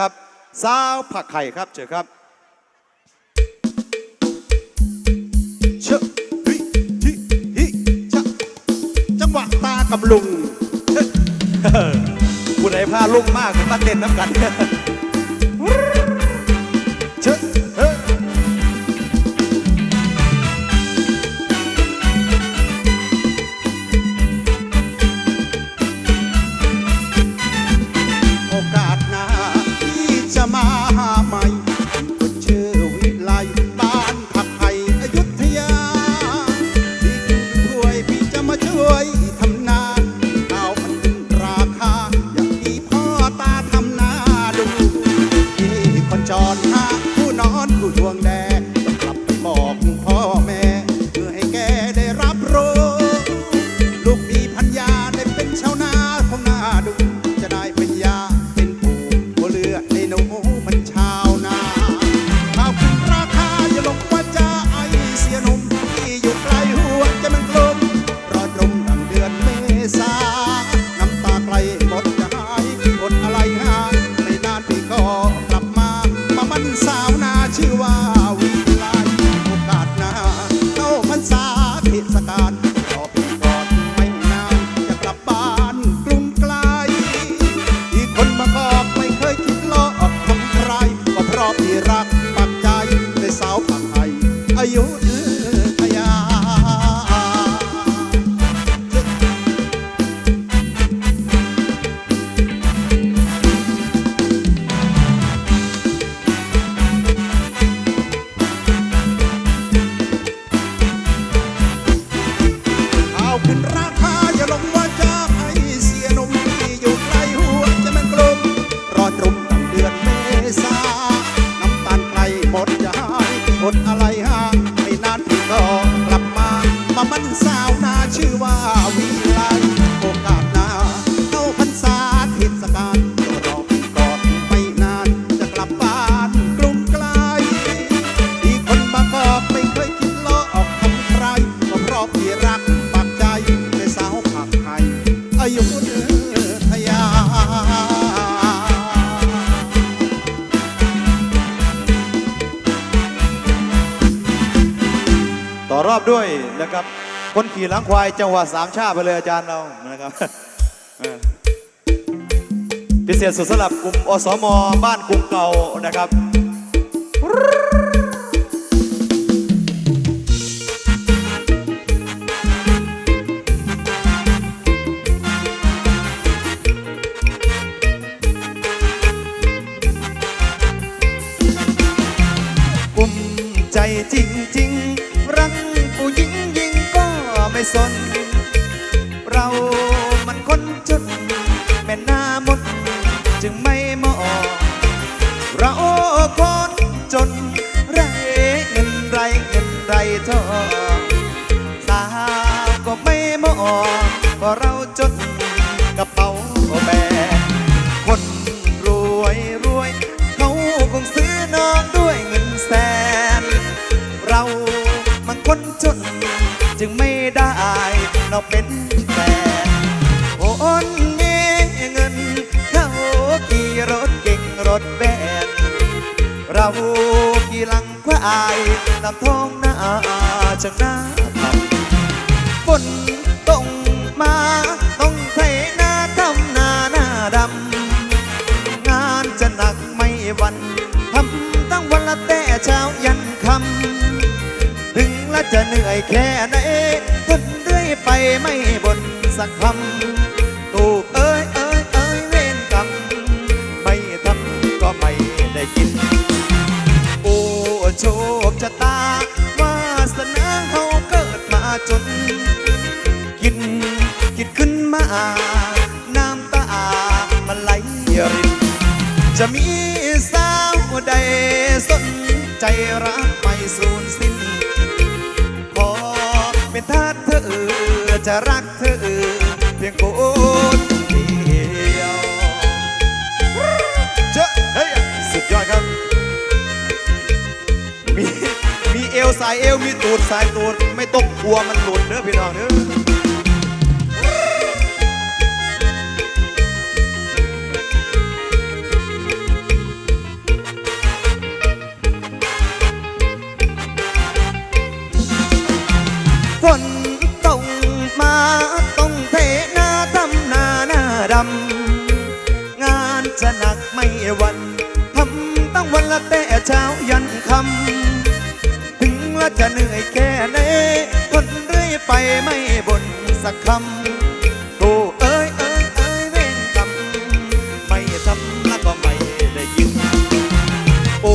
ครับสาวผักไข่ครับเจอครับเชะฮิฮิฮิชะจังหวะตากับลุงเฮ้ยผู้ใดพาลุงมากก็มาเต้นน้ำกัน วงแดงต้องกลับไปบอกพ่อแม่เพื่อให้แกได้รับรู้ลูกมีพัญญาได้เป็นชาวนาของนาดู จะได้เป็นยาเป็นปู่หัวเรือในหนูมันชาวนาข้าวขึ้นราคาอย่าลงว่าจะไอเสียนมที่อยู่ไกลหัวใจะมันกลมรอดรมดังเดือนเมษา สาวนาชื่อว่าวิไลโอกาสหน้าเข้าพรรษาเทศกาลตัวรอก่อนไม่นาน จะกลับบ้านกรุงไกลที่คนบางกอกไม่เคยคิดล้อออกทำใครก็เพราะพี่รักปักใจในสาวผักไทยอายุเดือทยาต่อรอบด้วยนะครับ คนขี่หลังควายจังหวะสามชาไปเลยอาจารย์เรานะครับพิเศษสุดสำหรับกลุ่มอสมบ้านกรุงเก่านะครับกลุ่มใจจริงๆรักผู้หญิงยิง ไม่สน เรามันคนจนแม่หน้ามดจึงไม่เหมาะเราคนจนไรเงินไรเงินไรทอ เราเป็นแฟนโอนมีเงิน เขาขี่รถเก่งรถแบนเราขี่หลังควายนำท้องหน้าจังหน้าทำฝนตกมาต้องไถนาทำนาหน้าดำงานจะหนักไม่วันทำตั้งวันละแต่เช้ายันคำถึงละจะเหนื่อยแค่ไหน ไปไม่บนสักคำตูกเอ้ยเอ้ยเอ้ยเวรกรรมไม่ทำก็ไม่ได้กิน โอ้โชคชะตาวาสนาเขาเกิดมาจน กินกินขึ้นมาน้ำตามันไหลริน จะมีสาวใดสนใจรักไม่สูญสิ้น จะรักเธอเพียงคนเดียวเจ้าเฮ้ยสุดยอดครับ มีมีเอวสายเอวมีตูดสายตูด ไม่ต้องกลัวมันหลุดเด้อพี่น้องเด้อ แต่เช้ายันคำ ถึงว่าจะเหนื่อยแค่ไหนทนเรื่อยไปไม่บ่นสักคำโอ้เอ้ยเอ้ยเอ้ยเว่งกรรมไม่ทำแล้วก็ไม่ได้ยินโอ้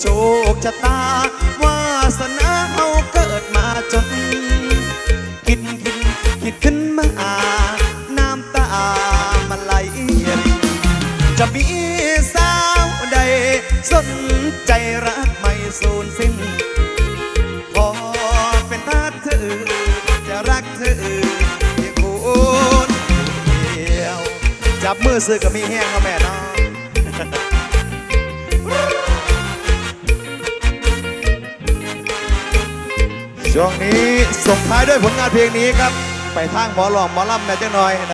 โชคชะตา สูญสิ้น พอเป็นทาสเธอ จะรักเธอเพียงคนเดียว จับมือซื้อก็มีแห้งก็แม่นาะช่วงนี้ส่งท้ายด้วยผลงานเพลงนี้ครับ ไปทางหมอหลอมหมอลำแม่จังหน่อย